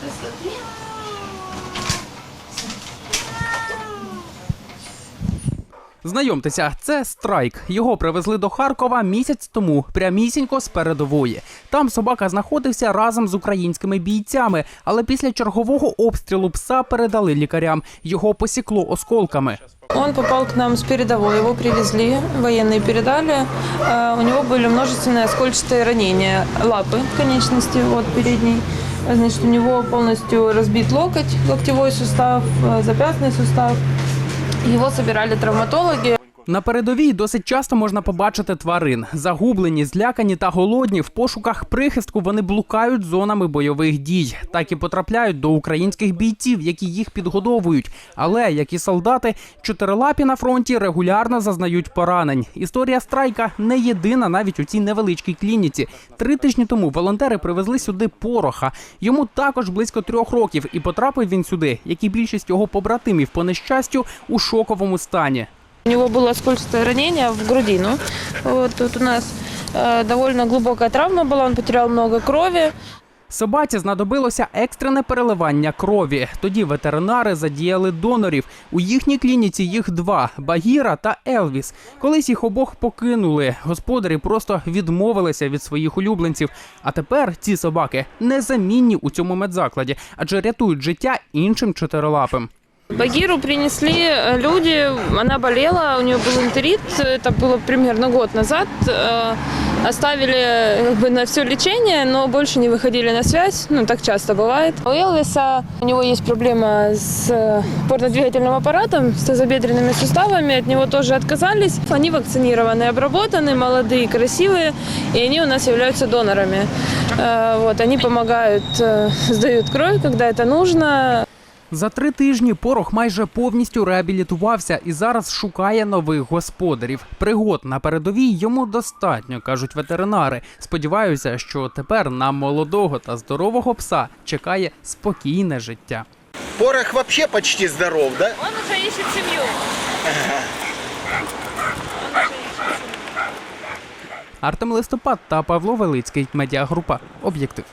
Посмотри. Знайомтеся, це страйк. Його привезли до Харкова місяць тому, прямісінько з передової. Там собака знаходився разом з українськими бійцями, але після чергового обстрілу пса передали лікарям. Його посікло осколками. Он попал к нам с передовой, его привезли, военные передали. Э, У него были множественные оскольчатые ранения лапы конечности, вот передней. Значит, у него полностью разбит локоть, локтевой сустав, запястный сустав. Его собирали травматологи. На передовій досить часто можна побачити тварин. Загублені, злякані та голодні. В пошуках прихистку вони блукають зонами бойових дій. Так і потрапляють до українських бійців, які їх підгодовують. Але як і солдати, чотирилапі на фронті регулярно зазнають поранень. Історія страйка не єдина навіть у цій невеличкій клініці. Три тижні тому волонтери привезли сюди пороха. Йому також близько трьох років, і потрапив він сюди, як і більшість його побратимів по нещастю, у шоковому стані. У него было оскольчатое ранение в грудину. Вот тут у нас э, довольно глубокая травма была, он потерял много крови. Собаці знадобилося екстрене переливання крові. Тоді ветеринари задіяли донорів. У їхній клініці їх два Багіра та Елвіс. Колись їх обох покинули. Господарі просто відмовилися від своїх улюбленців. А тепер ці собаки незамінні у цьому медзакладі, адже рятують життя іншим чотирилапим. Багиру принесли э, люди, она болела, у нее был интерит, это было примерно год назад. Э, Оставили как бы, на все лечение, но больше не выходили на связь, ну так часто бывает. У Элвиса у него есть проблема с э, опорно-двигательным аппаратом, с тазобедренными суставами, от него тоже отказались. Они вакцинированы, обработаны, молодые, красивые, и они у нас являются донорами. Э, Вот, они помогают, э, сдают кровь, когда это нужно, За три тижні порох майже повністю реабілітувався і зараз шукає нових господарів. Пригод на передовій йому достатньо, кажуть ветеринари. Сподіваюся, що тепер на молодого та здорового пса чекає спокійне життя. Порох вообще почти здоров, да? Он уже ищет семью. Артем Листопад та Павло Велицький. Медіагрупа Об'єктив.